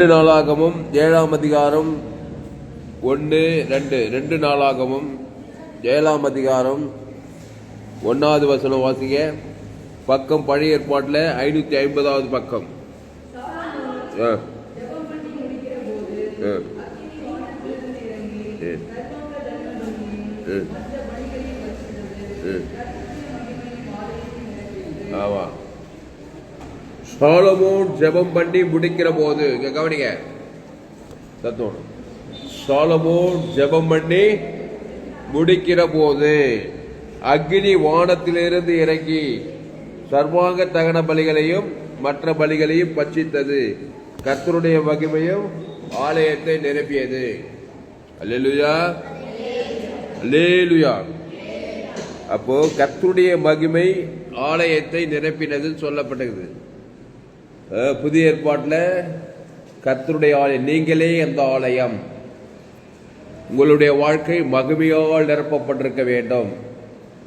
ரெண்டு நாளாகவும் ஏழாம் அதிகாரம் ஒன்று ரெண்டு ரெண்டு நாளாகவும் ஏழாம் அதிகாரம் ஒன்றாவது வசனம் வாசிங்க பக்கம் பழைய ஏற்பாட்டில் ஐநூற்றி ஐம்பதாவது பக்கம் ஆ. ஆ. சாலமோன் ஜெபம் பண்ணி முடிக்கிற போது இங்க கவனிங்க. தத்துவம் சாலமோன் ஜெபம் பண்ணி முடிக்கிற போது அக்னி வானத்திலிருந்து இறங்கி சர்வாங்க தகன பலிகளையும் மற்ற பலிகளையும் பட்சித்தது கர்த்தருடைய மகிமையும் ஆலயத்தை நிரப்பியது. அல்லேலூயா. அல்லேலூயா. அப்போ கர்த்தருடைய மகிமை ஆலயத்தை நிரப்பினது சொல்லப்பட்டது. புதிய ஏற்பாட்டில் கர்த்தருடைய ஆலயம் நீங்களே அந்த ஆலயம். உங்களுடைய வாழ்க்கை மகிமையால் நிரப்பப்பட்டிருக்க வேண்டும்.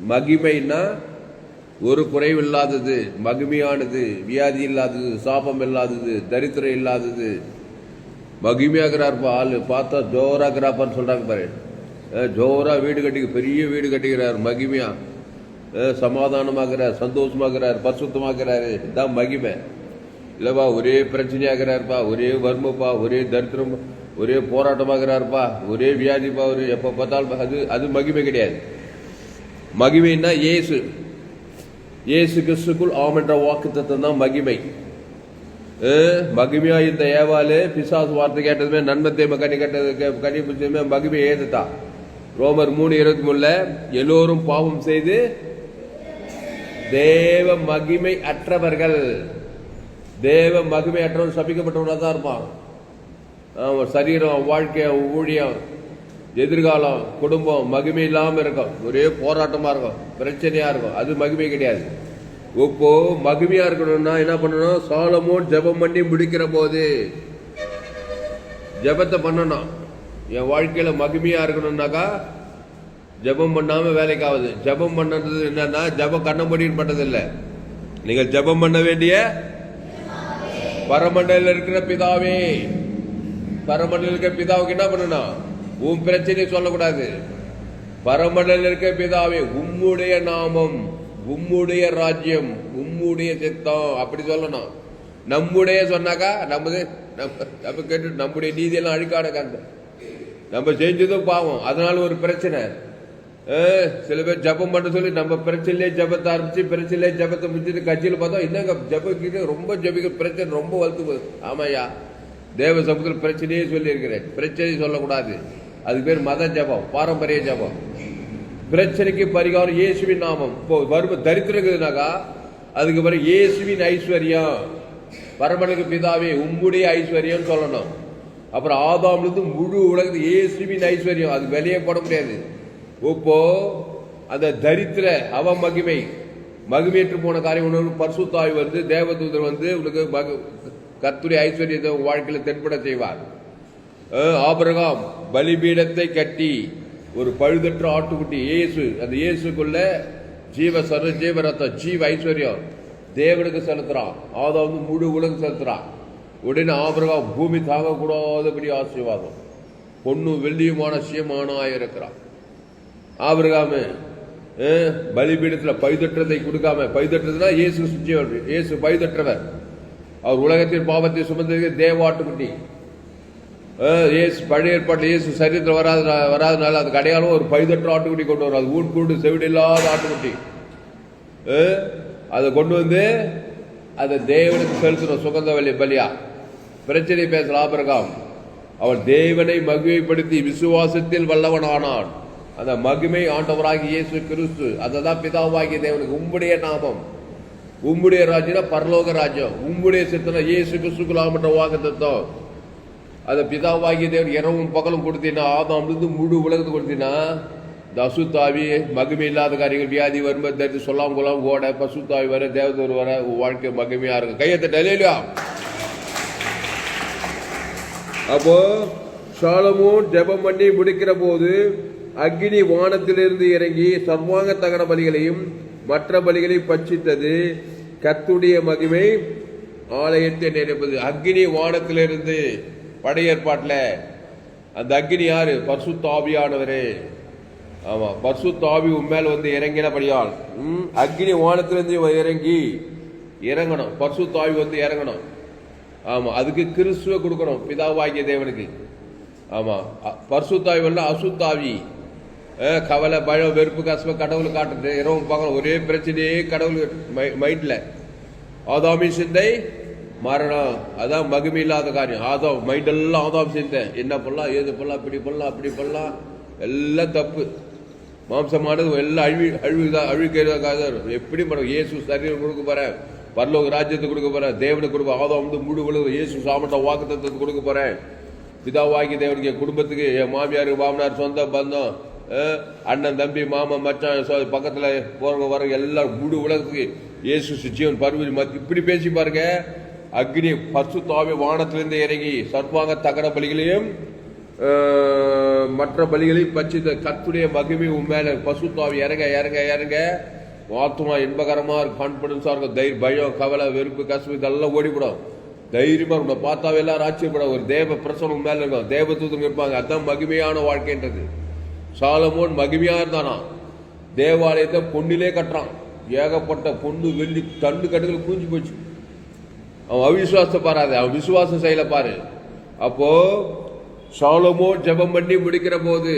மகிமைன்னா ஒரு குறைவில்லாதது மகிமையானது வியாதி இல்லாதது சாபம் இல்லாதது தரித்திரம் இல்லாதது. மகிமையாகிறார் ஆள் பார்த்தா ஜோராகிறாப்பான்னு சொல்கிறாங்க பாரு. ஜோராக வீடு கட்டி பெரிய வீடு கட்டிக்கிறார் மகிமையா. சமாதானமாகிறார் சந்தோஷமாகிறார் பரிசுத்தமாகிறாரு. இதான் மகிமை. இல்லைப்பா ஒரே பிரச்சனையாகிறாருப்பா ஒரே வறுமைப்பா ஒரே தரித்திரம் ஒரே போராட்டமாகிறாருப்பா ஒரே வியாதிப்பா ஒரு எப்போ பார்த்தாலும் அது அது மகிமை கிடையாது. மகிமைன்னா இயேசு. இயேசு கிறிஸ்துக்குள் ஆம் என்ற தத்துவம் தான் மகிமை. மகிமையா இந்த ஏவாலு பிசாசு வார்த்தை கேட்டதுமே நன்மத்தை கனி கட்டது கனி பிடிச்சதுமே மகிமை ஏதுதா ரோமர் மூணு இருபத்தி மூணுல எல்லோரும் பாவம் செய்து தேவ மகிமை அற்றவர்கள். தேவ மகிமையற்றவன் சபிக்கப்பட்டவனாக தான் இருப்பான். அவன் சரீரம் வாழ்க்கை ஊழியம் எதிர்காலம் குடும்பம் மகிமை இல்லாமல் இருக்கும். ஒரே போராட்டமாக இருக்கும் பிரச்சனையாக இருக்கும். அது மகிமை கிடையாது. இப்போ மகிமையாக இருக்கணும்னா என்ன பண்ணணும்? சாலமோன் ஜெபம் பண்ணி முடிக்கிற போது ஜெபத்தை பண்ணணும். என் வாழ்க்கையில் மகிமையாக இருக்கணும்னாக்கா ஜெபம் பண்ணாமல் வேலைக்கு ஆகுது ஜெபம் பண்ணுறது என்னன்னா ஜெபம் கண்ணம்படின்னு பண்ணதில்லை நீங்கள் ஜெபம் பண்ண வேண்டிய பரமண்டல இருக்கிற பிதாவே பரமண்டல இருக்கிற பிதாவுக்கு என்ன பண்ணணும் உன் பிரச்சனையை சொல்லக்கூடாது. பரமண்டல இருக்கிற பிதாவே உம்முடைய நாமம் உம்முடைய ராஜ்யம் உம்முடைய சித்தம் அப்படி சொல்லணும். நம்முடைய சொன்னாக்கா நமது நம்ம நம்ம கேட்டு நம்முடைய நீதியெல்லாம் அழுக்காட கந்த நம்ம செஞ்சதும் பாவம். அதனால ஒரு பிரச்சனை. சில பேர் ஜபம் பண்ண சொல்லி நம்ம பிரச்சனையிலே ஜபத்தை ஆரம்பிச்சு பிரச்சனையிலே ஜபத்தை முடிச்சுட்டு கட்சியில் பார்த்தா என்னங்க ஜபிக்கிட்டு ரொம்ப ஜபிக்க பிரச்சனை ரொம்ப வளர்த்து போகுது. தேவ சமூகத்தில் பிரச்சனையே சொல்லியிருக்கிறேன். பிரச்சனையை சொல்லக்கூடாது. அது பேர் மத ஜபம் பாரம்பரிய ஜபம். பிரச்சனைக்கு பரிகாரம் இயேசுவின் நாமம். இப்போ வறுமை தரித்திரம் இருக்குதுனாக்கா அதுக்கு பிறகு இயேசுவின் ஐஸ்வர்யம். பரமனுக்கு பிதாவே உம்முடைய ஐஸ்வர்யம் சொல்லணும். அப்புறம் ஆதாம்லேருந்து முழு உலகத்து இயேசுவின் ஐஸ்வர்யம். அது வெளியே போட முடியாது. இப்போ அந்த தரித்திர அவ மகிமை மகிமையற்று போன காரியம் ஒன்று பர்சுத்தாய் வந்து தேவதூதர் வந்து உனக்கு மகு கத்துரை ஐஸ்வர்யத்தை வாழ்க்கையில் தென்பட செய்வார். ஆபரகாம் பலிபீடத்தை கட்டி ஒரு பழுதற்ற ஆட்டுக்குட்டி இயேசு அந்த இயேசுக்குள்ள ஜீவ சர ஜீவரத்தம் ஜீவ ஐஸ்வர்யம் தேவனுக்கு செலுத்துறான். ஆதா வந்து முழு உலகம் செலுத்துறான். உடனே ஆபரகாம் பூமி தாங்கக்கூடாதபடி ஆசீர்வாதம். பொண்ணும் வெள்ளியுமான சீமானாக இருக்கிறான். ஆபிரகாமு அஹ், பலிபீடத்துல பைதற்றதை கொடுக்காம பைதற்றதுனா இயேசு சுஜியவர் இயேசு பைதற்றவர். அவர் உலகத்தின் பாவத்தை சுமந்தது தேவாட்டுக்குட்டி இயேசு பழைய ஏற்பாட்டில் இயேசு சரீரத்தில் வராத வராதனால அதுக்கு அடையாளம் ஒரு பைதற்ற ஆட்டுக்குட்டி கொண்டு வரும் அது ஊன் கூண்டு செவிடு இல்லாத ஆட்டுக்குட்டி. அதை கொண்டு வந்து அதை தேவனுக்கு செலுத்தணும் சுகந்த வலி பலியா. பிரச்சனை பேசலாம் ஆபிரகாம் அவன் தேவனை மகிமைப்படுத்தி விசுவாசத்தில் வல்லவனானான். அந்த மகிமை ஆண்டவராகி இயேசு கிறிஸ்து அதை தான் பிதாவாகிய தேவனுக்கு உம்முடைய நாமம். உம்முடைய ராஜ்யம் பரலோக ராஜ்யம். உம்முடைய சித்தனை இயேசு கிறிஸ்துக்குலாமன்ற வாக்கு தத்தம் அதை பிதாவாகிய தேவன் இரவும் பகலும் கொடுத்தீங்கன்னா ஆதாம்லேருந்து முழு உலகத்தை கொடுத்தீங்கன்னா இந்த அசுத்தாவி மகிமை இல்லாத காரியங்கள் வியாதி வறுமை தரித்து சொல்லாம கொல்லாம் ஓட பசுத்தாவி வர தேவதூர் வர வாழ்க்கை மகிமையா இருக்கும். கையத்தை டெலியா அப்போ சாலமும் ஜெபம் பண்ணி முடிக்கிற போது அக்னி வானத்திலிருந்து இறங்கி சர்வாங்க தகன பலிகளையும் மற்ற பலிகளையும் பட்சித்தது. கத்துடைய மகிமை ஆலயத்தை நிறைப்பது அக்னி வானத்திலிருந்து படையேற்பாட்டில் அந்த அக்னி யாரு? பரிசுத்த ஆவியானவரே ஆமாம் பரிசுத்த ஆவி உன் வந்து இறங்கினபடியால் ம், அக்னி வானத்திலிருந்து இறங்கி இறங்கணும். பரிசுத்த தாவி வந்து இறங்கணும். ஆமாம் அதுக்கு கிறிஸ்துவை கொடுக்கணும் பிதாவாகிய தேவனுக்கு. ஆமாம் அ- பரிசுத்தாவி வரல அசுத்தாவி. கவலை பயம் வெறுப்பு கசப்பு கடவுள் காட்டுறது. இரவு பார்க்கணும். ஒரே பிரச்சனையே கடவுள் மைண்டில் ஆதாமி சிந்தை மரணம். அதான் மகிமை இல்லாத காரியம். ஆதாம் மைண்ட் எல்லாம் ஆதாம் சிந்தை. என்ன பண்ணலாம்? ஏது பண்ணலாம்? இப்படி பண்ணலாம் அப்படி பண்ணலாம். எல்லாம் தப்பு. மாம்சமானது எல்லாம் அழிவி அழிவுதான். அழிவுக்கிறதாக எப்படி பண்ண இயேசு சரீரம் கொடுக்க போகிறேன் பரலோக ராஜ்யத்தை கொடுக்க போகிறேன் தேவனுக்கு கொடுக்க ஆதாம் வந்து முழு உலகம் இயேசு சாமட்ட வாக்குத்தத்தை கொடுக்க போறேன். பிதாவாகி தேவனுக்கு என் குடும்பத்துக்கு என் மாமியாருக்கு மாமனார் சொந்த பந்தம். அண்ணன் தம்பி மாமன் மச்சான் பக்கத்தில் போகிறவங்க போறவங்க வரவங்க எல்லாம் முழு உலகத்துக்கு இயேசு சிச்சியன் பருவதி மத் இப்படி பேசி பாருங்க. அக்னி பசு தாவி வானத்திலிருந்து இறங்கி சர்வாங்க தகர பலிகளையும் மற்ற பலிகளையும் பச்சித்த கத்துடைய மகிமை உன் மேலே பசு தாவி இறங்க இறங்க இறங்க. ஆத்மா இன்பகரமா இருக்கும் கான்பிடன்ஸா இருக்கும் தைரிய பயம் கவலை வெறுப்பு கசப்பு இதெல்லாம் ஓடிவிடும் தைரியமா உன்னை பார்த்தாவே எல்லாரும் ஆச்சரியப்படும். ஒரு தேவ பிரசனம் மேல இருக்கும். தேவதூதங்க இருப்பாங்க அதுதான் மகிமையான வாழ்க்கைன்றது. சாலமோன் மகிமையாக இருந்தானா தேவாலயத்தை பொண்ணிலே கட்டுறான். ஏகப்பட்ட பொண்ணு வெள்ளி தண்டு கட்டுகள் கூஞ்சி போச்சு. அவன் அவிசுவாசத்தை பாராது அவன் விசுவாசம் செயல பாரு. அப்போ சாலமோ ஜெபம் பண்ணி முடிக்கிற போது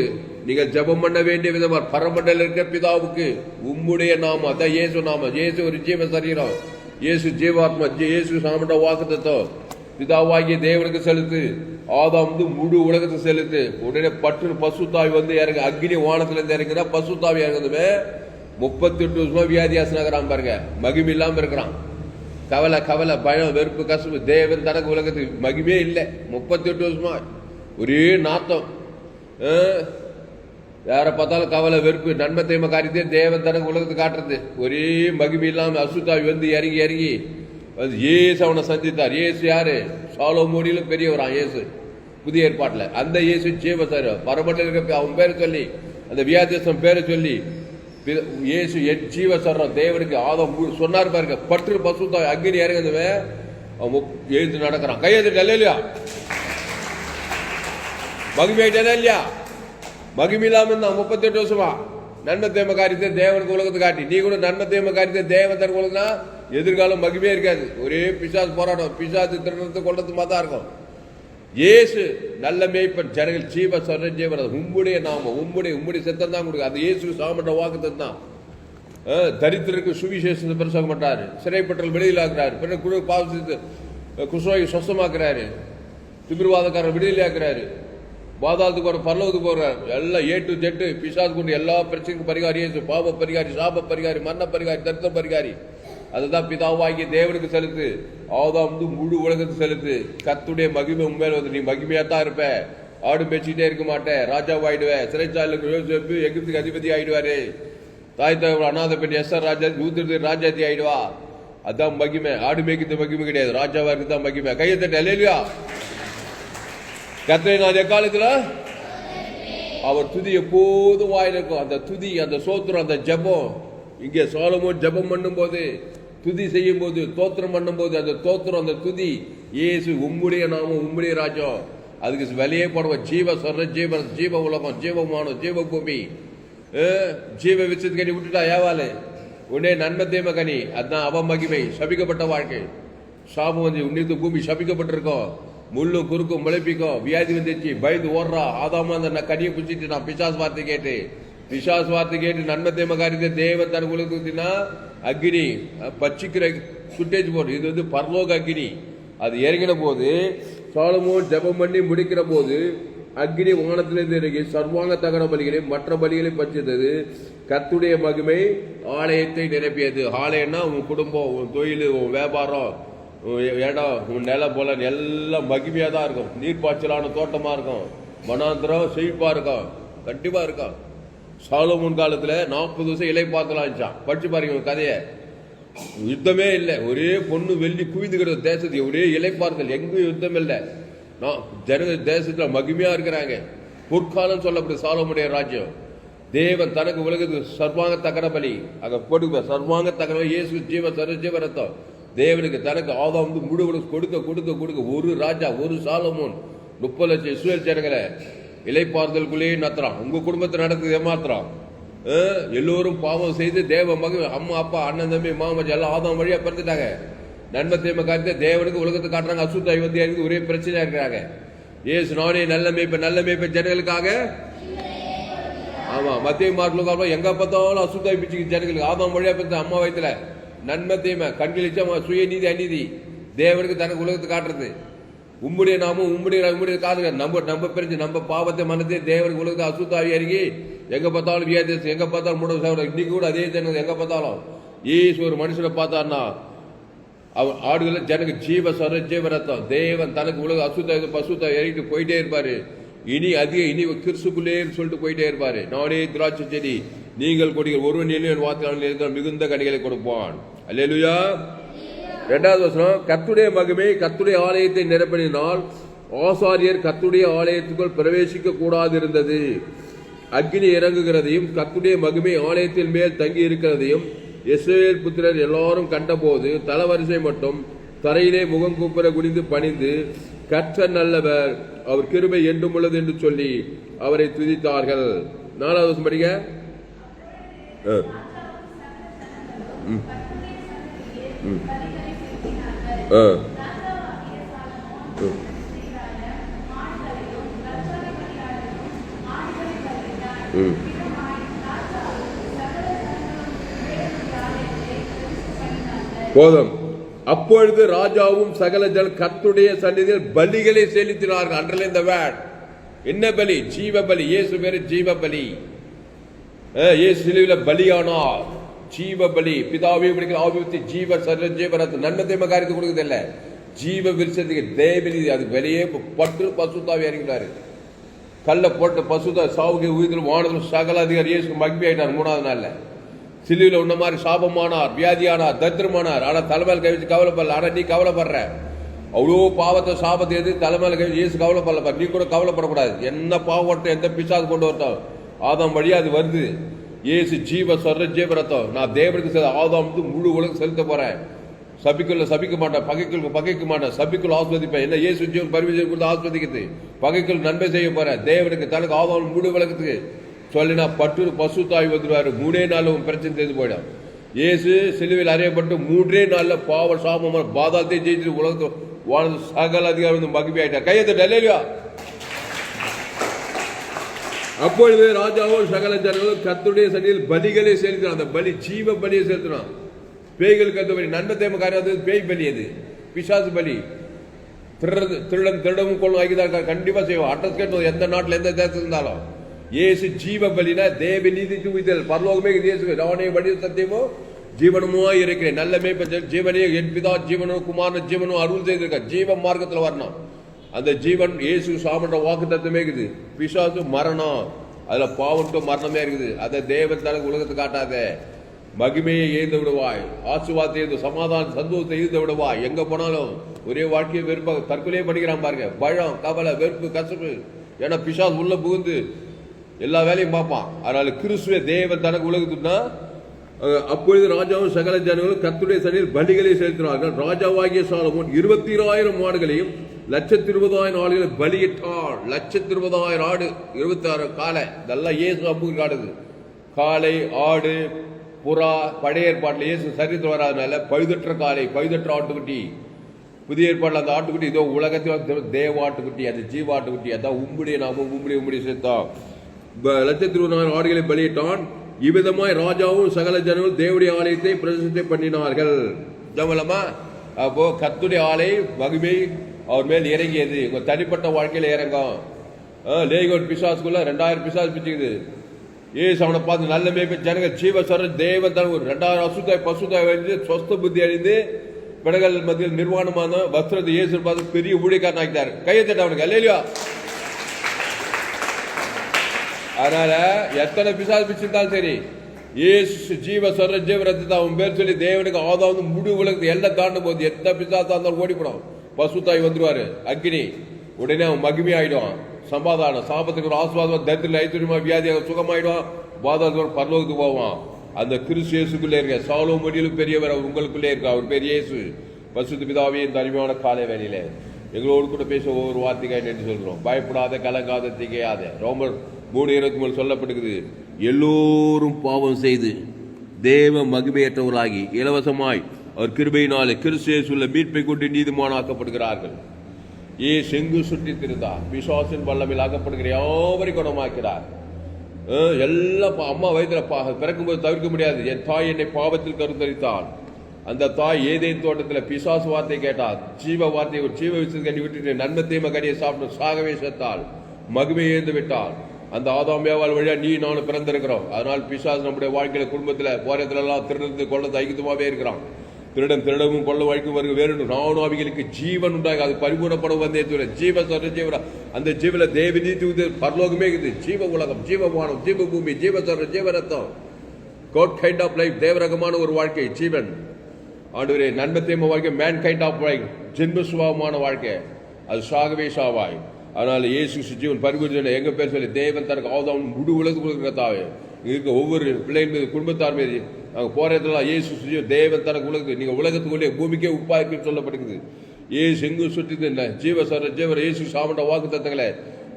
நீங்க ஜெபம் பண்ண வேண்டிய விதமா பரமண்டல இருக்க பிதாவுக்கு உம்முடைய நாம அதான் இயேசு நாம இயேசு ஒரு ஜீவ சரீரம். இயேசு ஜீவாத்மா இயேசு சாமண்ட வாக்குத்தத்தம் பிதாவாகிய தேவனுக்கு செலுத்து. ஆதாம் வந்து முழு உலகத்தை செலுத்து. உடனே பற்று பசுத்தாவி வந்து இறங்கு அக்னி வானத்துல இருந்து இறங்குனா பசுத்தாவி இறங்குதுமே. முப்பத்தி எட்டு வருஷமா வியாதியாசனாகிறான் பாருங்க. மகிமை இல்லாம இருக்கிறான். கவலை கவலை பயம் வெறுப்பு கசப்பு தேவன் தனக்கு உலகத்துக்கு மகிமே இல்லை. முப்பத்தி எட்டு வருஷமா ஒரே நாத்தம். யாரை பார்த்தாலும் கவலை வெறுப்பு நன்மை தீமை காரியத்தை தேவன் தனக்கு உலகத்தை காட்டுறது. ஒரே மகிமை இல்லாம அசுத்தாவி வந்து இறங்கி இறங்கி வந்து இயேசு அவனை சந்தித்தார். ஏசு யாரு? சாலோ மோடியிலும் பெரியவரான் இயேசு. புதிய ஏற்பாட்டில். அந்த இயேசு ஜீவ சார் பரமட்டில் இருக்க அவன் பேரை சொல்லி அந்த வியாதியசம் பேரை சொல்லி இயேசு என் ஜீவ சரணம் தேவனுக்கு ஆதம் சொன்னார் பாருங்க பற்று பசு அக்னி இறங்குதுவே அவன் எழுந்து நடக்கிறான். கையெழுத்து இல்லையா? மகிமையிட்டே இல்லையா? மகிமை இல்லாம இருந்தான் முப்பத்தி எட்டு வருஷமா. நன்மை தேம காரியத்தை தேவனுக்கு உலகத்தை காட்டி. நீ கூட நன்மை தேம காரியத்தை தேவன் தனக்கு உலகம்னா எதிர்காலம் மகிமே இருக்காது. ஒரே பிசாசு போராட்டம். பிசாசு திருநத்தை கொண்டது தான் இருக்கும். இயேசு நல்ல மேய்ப்பன். ஜனங்கள் ஜீவ சொன்ன ஜீவன். உம்முடைய நாம உம்முடைய உம்முடைய சித்தம் தான் கொடுக்கும் அது இயேசு சாமட்ட வாக்கு தான். தரித்திரருக்கு சுவிசேஷத்தை பிரசங்க மாட்டாரு சிறைப்பட்டல் வெளியிலாக்குறாரு பின்னர் குழு பாவசித்து குஷ்ணோகி சொசமாக்குறாரு திமிர்வாதக்காரர் விடுதலையாக்குறாரு. பாதாளத்துக்கு ஒரு பல்லவத்துக்கு போகிறார் எல்லாம் ஏ டு ஜெட்டு பிசாது கொண்டு எல்லா பிரச்சனைக்கும் பரிகாரி இயேசு பாவ பரிகாரி சாப பரிகாரி மரண பரிகாரி தரித்திர பரிகாரி. அதுதான் பிதாவாகிய தேவனுக்கு செலுத்து. அவதான் வந்து முழு உலகத்துக்கு செலுத்து. கத்துடைய மகிமை உண்மையில வந்து நீ மகிமையா தான் இருப்ப. ஆடு பேசிட்டே இருக்க மாட்டேன் ராஜாவாயிடுவ. சிறைச்சாலைக்கு யோசிப்பு எகிப்துக்கு அதிபதி ஆயிடுவாரு. தாய் தகவல் அநாத பெண் எஸ் ஆர் ராஜா நூத்தி ராஜாதி ஆயிடுவா. அதான் மகிமை. ஆடு மேய்க்கிறது மகிமை கிடையாது. ராஜாவா இருக்கு தான் மகிமை. கையை தட்ட. இல்லையா கத்திரை நான் எக்காலத்துல? அவர் துதி எப்போதும் வாயிருக்கும் அந்த துதி அந்த சோத்திரம் அந்த ஜெபம். இங்கே சோலமோன் ஜெபம் பண்ணும்போது துதி செய்யும் போது தோத்திரம் பண்ணும்போது அந்த தோத்திரம் அந்த துதி இயேசு உம்முடைய நாமம் உம்முடைய ராஜ்யம். அதுக்கு விலையே போடுவோம் ஜீவ சொல்ற ஜீவ ஜீவ உலகம் ஜீவமானம் ஜீவ பூமி. ஜீவ ஜீவ விசத்துக்கனி விட்டுட்டா ஏவாலு உடனே நன்மை தேம கனி அதுதான் அவ மகிமை சபிக்கப்பட்ட வாழ்க்கை. சாபம் வந்து உன்னித்து பூமி சபிக்கப்பட்டிருக்கோம். முள்ளும் குறுக்கும் முளைப்பிக்கும் வியாதி வந்துச்சு பயந்து ஓடுறா. ஆதாமா அந்த நான் கனியை பிடிச்சிட்டு நான் பிசாஸ் வார்த்தை கேட்டு பிசாஸ் வார்த்தை கேட்டு நன்மை தேம காரியத்தை தேவன் தன் உலகத்துனா அக்னி பச்சிக்கிற சுட்டேஜ் போடு இது வந்து பரலோக அக்னி அது இறங்கின போது சோளமோ ஜெபம் பண்ணி முடிக்கிற போது அக்னி வானத்திலிருந்து இறங்கி சர்வாங்க தகன பலிகளை மற்ற பலிகளை பற்றித்தது கத்துடைய மகிமை ஆலயத்தை நிரப்பியது ஆலயம்னா உன் குடும்பம் உன் தொழில் உன் வியாபாரம் இடம் உன் நிலம் போல எல்லாம் மகிமையாக தான் இருக்கும் நீர்ப்பாய்ச்சலான தோட்டமாக இருக்கும் மனாந்திரம் செழிப்பாக இருக்கும் கண்டிப்பாக இருக்கும் சாலமோன் காலத்தில் நாற்பது வருஷம் இலை பார்க்கலாம் படிச்சு பாருங்க உன் கதையை. யுத்தமே இல்லை. ஒரே பொண்ணு வெள்ளி குவிந்துக்கிற தேசத்துக்கு ஒரே இலை பார்த்தல் எங்கும் யுத்தம் இல்லை. நான் ஜன தேசத்தில் மகிமையாக இருக்கிறாங்க. பொற்காலம் சொல்லக்கூடிய சாலமுடைய ராஜ்யம். தேவன் தனக்கு உலகத்துக்கு சர்வாங்க தகர பலி அங்கே போட்டு சர்வாங்க தகர இயேசு ஜீவ சர்வ ரத்தம். தேவனுக்கு தனக்கு ஆதாம் வந்து முழு கொடுக்க கொடுக்க கொடுக்க. ஒரு ராஜா ஒரு சாலமோன். முப்பது லட்சம் இஸ்ரேல் ஜனங்களை இலைப்பாறுதலுக்குள்ளேயே நடத்துறான் உங்கள் குடும்பத்தை நடக்குது ஏமாத்துறான். எல்லோரும் பாவம் செய்து தேவ மக அம்மா அப்பா அண்ணன் தம்பி மாமச்சி எல்லாம் ஆதாம் வழியாக பிறந்துட்டாங்க. நன்மை தீமை காரியத்தை தேவனுக்கு உலகத்தை காட்டுறாங்க. அசுத்த ஐவந்தியா ஒரே பிரச்சனையாக இருக்கிறாங்க. ஏசு நானே நல்ல மேய்ப்ப நல்ல மேய்ப்ப ஜனங்களுக்காக? ஆமாம் மத்திய மார்க்கில் எங்க பார்த்தாலும் அசுத்தாய் பிச்சுக்கு ஜனங்களுக்கு. ஆதாம் வழியாக பிறந்த அம்மா வயத்தில் நன்மை தீமை கண்களிச்சா சுய நீதி அநீதி. தேவனுக்கு தனக்கு உலகத்தை காட்டுறது. உம்முடைய நாமும் உம்முடைய உம்முடைய காதுங்க நம்ம நம்ம பிரிஞ்சு நம்ம பாவத்தை மனதே தேவனுக்கு உலகத்தை அசுத்தாவி இறங்கி எங்கே பார்த்தாலும் வியாதேசம் எங்கே பார்த்தாலும் மூட சாப்பிட இன்னைக்கு கூட அதே ஜனங்க எங்கே பார்த்தாலும். ஈஸ் ஒரு மனுஷனை பார்த்தான்னா அவன் ஆடுகளை ஜனக்கு ஜீவ சர ஜீவ ரத்தம். தேவன் தனக்கு உலக அசுத்த பசுத்த இறங்கிட்டு போயிட்டே இருப்பாரு. இனி அதிக இனி கிறிஸ்துக்குள்ளேன்னு சொல்லிட்டு போயிட்டே இருப்பாரு. நானே திராட்சை செடி. நீங்கள் கொடிகள் ஒருவன் என் மிகுந்த கனிகளை கொடுப்பான். அல்லேலுயா. ரெண்டாவது வசனம் கத்துடைய மகிமை கத்துடைய ஆலயத்தை நிரப்பினால் ஆசாரியர் கத்துடைய ஆலயத்துக்குள் பிரவேசிக்க கூடாது இருந்தது அக்னி இறங்குகிறதையும் கத்துடைய மகிமை ஆலயத்தின் மேல் தங்கி இருக்கிறதையும் இஸ்ரேல் புத்திரர் எல்லாரும் கண்டபோது தலவரிசை மட்டும் தரையிலே முகம் கூப்புற குனிந்து பணிந்து கற்றர் நல்லவர் அவர் கிருபை என்றும் உள்ளது என்று சொல்லி அவரை துதித்தார்கள் நாலாவது வருஷம் படிக்க ம். ம். ஆ. ம். ம். போதும் அப்பொழுது ராஜாவும் சகல ஜல் கத்துடைய சன்னிதியில் பலிகளை செலுத்தினார்கள் அன்றல இந்த வேட் என்ன பலி ஜீவ பலி இயேசு பேரு ஜீவ பலி இயேசு சிலுவையில் பலியானார் ஜீவ பலி. பிதாவையும் பிடிக்கிற ஆபிபத்தி ஜீவ சர ஜீவரத்து காரியத்தை கொடுக்குறது ஜீவ விருசத்துக்கு தேவலி அது வெளியே பட்டு பசுத்தாவி இறங்கினாரு கல்ல போட்டு பசுதா சாவுக்கு உயிரில் வானதில் சகல அதிகாரி இயேசு மகிழ்ச்சி ஆயிட்டார் மூணாவது நாள்ல. சிலுவையில் உன்ன மாதிரி சாபமானார் வியாதியானார் தத்திரமானார் ஆனால் தலைமையில் கை வச்சு கவலைப்படல. ஆனால் நீ கவலைப்படுற. அவ்வளோ பாவத்தை சாபத்தை எது தலைமையில் கை இயேசு கவலைப்படலப்பா. நீ கூட கவலைப்படக்கூடாது. என்ன பாவத்தை எந்த பிசாது கொண்டு வரட்டும். ஆதம் வழியாக அது வருது. ஏசு ஜீவ சொல்ற ஜீவ நான் தேவனுக்கு செ- முழு உலகம் செலுத்த போறேன். சபிக்குள்ள சபிக்க மாட்டேன் பகைக்குள் பகைக்க மாட்டேன் சபிக்குள் ஆஸ்வதிப்பேன். என்ன ஏசு ஜீவன் பரிவீஜன் கொடுத்து ஆஸ்வதிக்கிறது? பகைக்குள் நன்மை செய்ய போறேன். தேவனுக்கு தனக்கு ஆதாம் முழு விளக்கத்துக்கு சொல்லினா பட்டு பசு தாய் வந்துடுவார். மூணே நாளில் உன் பிரச்சனை தெரிந்து போயிடும். ஏசு சிலுவையில் அறியப்பட்டு மூன்றே நாளில் பாவ சாபம் பாதாத்தையும் ஜெயிச்சு உலகத்தை வாழ்ந்து சகல அதிகாரம் வந்து மகிழ்ச்சி ஆயிட்டா கையத்தை டெல்லியா அப்பொழுது ராஜாவும் சகல ஜனங்களும் கத்துடைய சன்னியில் பலிகளை செலுத்தினான் அந்த பலி ஜீவ பலியை செலுத்தினான் பேய்கள் அந்த பலி. நன்மை தேம காரியம் பேய் பலி அது. பிசாசு பலி. திருடுறது திருடன் திருடமும் கொள்ளும் ஆகிதான் கண்டிப்பாக செய்வோம் அட்ரஸ் கேட்டு எந்த நாட்டில் எந்த தேசத்துல இருந்தாலும். ஏசு ஜீவ பலினா தேவ நீதி தூவித்தல் பரலோகமே இயேசு நானே வழி சத்தியமோ ஜீவனமோ இருக்கிறேன். நல்ல மேய்ப்ப ஜீவனே என் பிதா ஜீவனும் குமாரன் ஜீவனும் அருள் செய்திருக்க ஜீவ மார்க்கத்தில் வரணும். அந்த ஜீவன் இயேசு சாமன்ற வாக்கு தத்துவமே இருக்குது. பிசாசு மரணம். அதுல பாவம் மரணமே இருக்குது. அதை தேவன் தனக்கு உலகத்தை காட்டாத. மகிமையை எழுந்து விடுவாய். ஆசுவாத்தை எழுந்து சமாதான சந்தோஷத்தை எழுந்து விடுவாய். எங்க போனாலும் ஒரே வாழ்க்கையை வெறுப்பாக தற்கொலையே படிக்கிறான் பாருங்க. பழம் கவலை வெறுப்பு கசப்பு. ஏன்னா பிசாஸ் உள்ள புகுந்து எல்லா வேலையும் பார்ப்பான். அதனால கிறிஸ்துவ தேவன் தனக்கு உலகத்துனா அப்பொழுது ராஜாவும் சகல ஜனங்களும் கத்துடைய சனியில் பலிகளை செலுத்தினார்கள். ராஜாவாகிய சாலமோன் இருபத்தி ஆயிரம் மாடுகளையும் லட்சத்தி இருபதாயிரம் ஆடுகளை பலியிட்டார் லட்சத்தி இருபதாயிரம் ஆடு இருபத்தி ஆறு காலை. இதெல்லாம் இயேசு அம்புக்கு காடுது காளை ஆடு புறா பழைய ஏற்பாட்டில் இயேசு சரித்திரம் வராதனால பழுதற்ற காளை பழுதற்ற ஆட்டுக்குட்டி. புதிய ஏற்பாட்டில் அந்த ஆட்டுக்குட்டி இதோ உலகத்தில் தேவ ஆட்டுக்குட்டி அது ஜீவ ஆட்டுக்குட்டி அதான் உம்முடைய நாமம் உம்முடைய உம்முடைய சேர்த்தான் லட்சத்தி இருபதாயிரம் ஆடுகளை பலியிட்டான். இவ்விதமாய் ராஜாவும் சகல ஜனங்களும் தேவடைய ஆலயத்தை பிரதிஷ்டை பண்ணினார்கள். ஜமலமா அப்போ கத்துடைய ஆலை மகிமை அவர் மேல் இறங்கியது. உங்க தனிப்பட்ட வாழ்க்கையில் இறங்கும். லேகோட் பிசாஸ்குள்ள ரெண்டாயிரம் பிசாஸ் பிச்சுக்குது. ஏசு அவனை பார்த்து நல்ல மேய்ப்பு ஜனங்க ஜீவ சொல்ற தேவன் தான் ஒரு ரெண்டாயிரம் அசுத்தாய் பசுத்தாய் வந்து சொஸ்த புத்தி அழிந்து பிடகல் மத்தியில் நிர்வாணமான வஸ்திரத்தை இயேசு பார்த்து பெரிய ஊழியக்காரன் ஆக்கிட்டார். கையை தட்ட அவனுக்கு. அல்லையா அதனால எத்தனை பிசாஸ் பிச்சிருந்தாலும் சரி ஏசு ஜீவ சொல்ற ஜீவ ரத்தத்தை அவன் பேர் சொல்லி தேவனுக்கு ஆதாவது முடி உலகத்தை எல்லாம் தாண்டும் போது எத்தனை பிசாசா இருந்தாலும் ஓடிப்படும். பசுத்தாய் வந்துருவாரு. அக்னி உடனே அவன் மகிமை ஆயிடுவான் சமாதானம். சாபத்துக்கு ஒரு ஆசுவாதம் தரித்திரம் ஐஸ்வர்யமா வியாதியாக சுகமாயிடுவான். பாதாளத்தோட பரலோகத்துக்கு போவான். அந்த கிறிஸ்து இயேசுக்குள்ளே இருக்க சாலோமடியிலும் பெரியவர் அவர் உங்களுக்குள்ளே இருக்கா அவர் பெரிய இயேசு. பசுத்து பிதாவே இந்த அருமையான காலை வேலையில எங்களோடு கூட பேச ஒவ்வொரு வார்த்தைக்காய் நன்றி சொல்கிறோம். பயப்படாத கலங்காத திகையாத. ரோமர் மூணு இருபத்தி மூணு சொல்லப்படுகிறது எல்லோரும் பாவம் செய்து தேவ மகிமையற்றவர்களாகி இலவசமாய் அவர் கிருபையினாலே கிறிஸ்து இயேசுள்ள மீட்பை கொண்டு நீதிமானாக்கப்படுகிறார்கள். ஏ செங்கு சுற்றி திருந்தார் பிசாசின் வல்லமையில் ஆக்கப்படுகிற யாவரை குணமாக்கிறார். அஹ், எல்லாம் பா- அம்மா வயிற்றுல பா பிறக்கும்போது தவிர்க்க முடியாது. என் தாய் என்னை பாவத்தில் கருத்தரித்தாள். அந்த தாய் ஏதேன் தோட்டத்தில் பிசாசு வார்த்தை கேட்டால் ஜீவ வார்த்தை ஒரு ஜீவ விஷயத்தை கட்டி விட்டுட்டு நன்மத்தையும் தீம சாப்பிட்டு சாகவே செத்தாள். மகிமை ஏந்து விட்டாள். அந்த ஆதாமியாவால் வழியாக நீ நானும் பிறந்திருக்கிறோம். அதனால் பிசாசு நம்முடைய வாழ்க்கையில் குடும்பத்தில் போரத்துல எல்லாம் கொள்ளது ஐக்கியமாகவே இருக்கிறான். திருடன் திருடவும் கொள்ள வழிக்கும் வருக வேறு நானும் அவைகளுக்கு ஜீவன் உண்டாக அது பரிபூர்ணப்படும் வந்தே தவிர ஜீவ சொல்ற ஜீவன அந்த ஜீவல தேவி நீதி பரலோகமே இருக்குது ஜீவ உலகம் ஜீவமானம் ஜீவ பூமி ஜீவ சொல்ற ஜீவரத்தம் கோட் கைண்ட் ஆஃப் லைஃப் தேவரகமான ஒரு வாழ்க்கை ஜீவன். ஆண்டவரே நன்மை தீமை வாழ்க்கை மேன் கைண்ட் ஆஃப் லைஃப் ஜென்ம சுபாவமான வாழ்க்கை அது சாகவே சாவாய். அதனால இயேசு ஜீவன் பரிபூர்ண எங்க பேர் சொல்லி தேவன் தனக்கு ஆதாம் முழு உலகத்துக்கு இருக்கிறதாவே இருக்க ஒவ்வொரு பிள்ளைகள் மீது குடும்பத்தார் மீது நாங்கள் போறதெல்லாம் இயேசு கிறிஸ்து தேவன் தனக்கு உலகத்துக்கு நீங்கள் உலகத்துக்குள்ளே பூமிக்கே உப்பா இருக்குன்னு சொல்லப்படுகிறது. இயேசு எங்கு சுற்றி என்ன? ஜீவ சர ஜீவர இயேசு சாமண்ட வாக்கு தத்தங்களே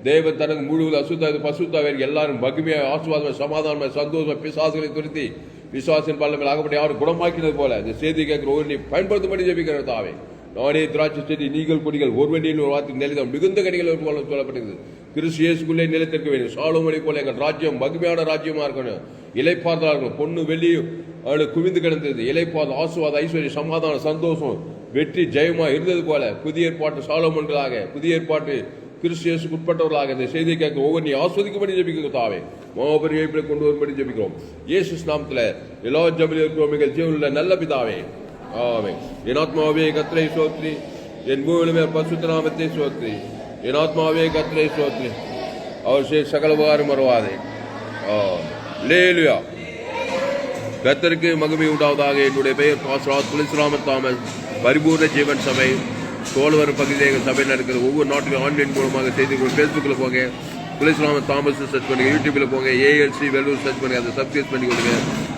தேவன் தனக்கு முழு அசுத்த பசுத்தாவே எல்லாரும் மகிமையாக ஆசுவாதமாக சமாதானமாக சந்தோஷமாக பிசாசுகளை துருத்தி விசுவாசின் பல்லமில் ஆகப்பட்ட யாரும் குணமாக்கினது போல இந்த செய்தி கேட்கிற ஒரு நீ பயன்படுத்தும்படி ஜெபிக்கிற தாவே. நானே திராட்சை செடி நீங்கள் கொடிகள் ஒருவனின் ஒரு வார்த்தை நிலைதம் மிகுந்த கடிகள் போல சொல்லப்பட்டது கிறிஸ்து இயேசுக்குள்ளே நிலைத்திருக்க வேண்டும். சாலோமணி போல எங்கள் ராஜ்யம் மகிமையான ராஜ்யமாக இருக்கணும். இலைப்பாதலாக இருக்கணும். பொண்ணு வெள்ளியும் அவளுக்கு குவிந்து கிடந்தது. இலைப்பாதம் ஆசுவாத ஐஸ்வர்யம் சமாதானம் சந்தோஷம் வெற்றி ஜெயமா இருந்தது போல. புதிய ஏற்பாட்டு சாலோமன்களாக புதிய ஏற்பாட்டு கிறிஸ்து இயேசுக்கு உட்பட்டவர்களாக இந்த செய்தியை கேட்க ஒவ்வொரு நீ ஆஸ்வதிக்கும்படி ஜெபிக்கிறோம் தாவே. மாபெரிய கொண்டு வரும்படி ஜபிக்கிறோம். இயேசு நாமத்தில் எல்லா ஜபிலும் இருக்கிறோம். எங்கள் நல்ல பிதாவே. ஆமே என் ஆத்மாவே கத்திரை சோத்ரி. என் மூலமே பசுத்த நாமத்தை சோத்ரி. என் ஆத்மாவே கத்திரை சோத்ரி. அவர் செய்ய சகல உபகாரம் வருவாதே ஆ லேலுயா கத்தருக்கு மகிமை உண்டாவதாக. என்னுடைய பெயர் பாஸ்ராத் துளசிராமன் தாமஸ் பரிபூர்ண ஜீவன் சபை. சோழவர் பகுதியில் எங்கள் சபை நடக்கிற ஒவ்வொரு நாட்டிலும் ஆன்லைன் மூலமாக செய்திகள் ஃபேஸ்புக்கில் போங்க. துளசிராமன் தாமஸ் சர்ச் பண்ணுங்க. யூடியூப்பில் போங்க. ஏஎல்சி வெல்லூர் சர்ச் பண்ணுங்க. அதை சப்ஸ்கிரைப் பண்ணி கொடுங்க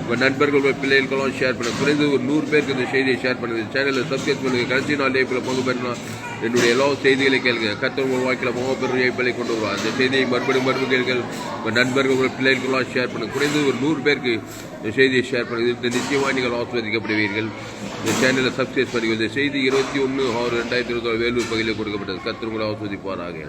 உங்கள் நண்பர்கள் உங்கள் பிள்ளைகளுக்கெல்லாம் ஷேர் பண்ண குறைந்து ஒரு நூறு பேருக்கு இந்த செய்தியை ஷேர் பண்ணுது சேனலில் சப்ஸ்கிரைப் பண்ணுங்கள் கடைசி நாள் லேப்பில் பங்கு பெறணும் என்னுடைய எல்லா செய்திகளை கேளுங்க. கத்தர் உங்கள் வாழ்க்கையில் முகப்பெரிய ஏய்ப்பலை கொண்டு வருவார். அந்த செய்தியை மறுபடியும் மறுபடியும் கேளுங்கள். உங்கள் நண்பர்கள் உங்கள் பிள்ளைகளுக்கெல்லாம் ஷேர் பண்ணுங்க. குறைந்து ஒரு நூறு பேருக்கு இந்த செய்தியை ஷேர் பண்ணுங்கள் இந்த நிச்சயமாக நீங்கள் ஆஸ்வதிக்கப்படுவீர்கள் இந்த சேனலை சப்ஸ்கிரைப் பண்ணுங்க. இந்த செய்தி இருபத்தி ஒன்று ஆறு ரெண்டாயிரத்தி இருபத்தி வேலூர் பகுதியில் கொடுக்கப்பட்டது. கத்தர் உங்களை ஆஸ்வதிப்பாராக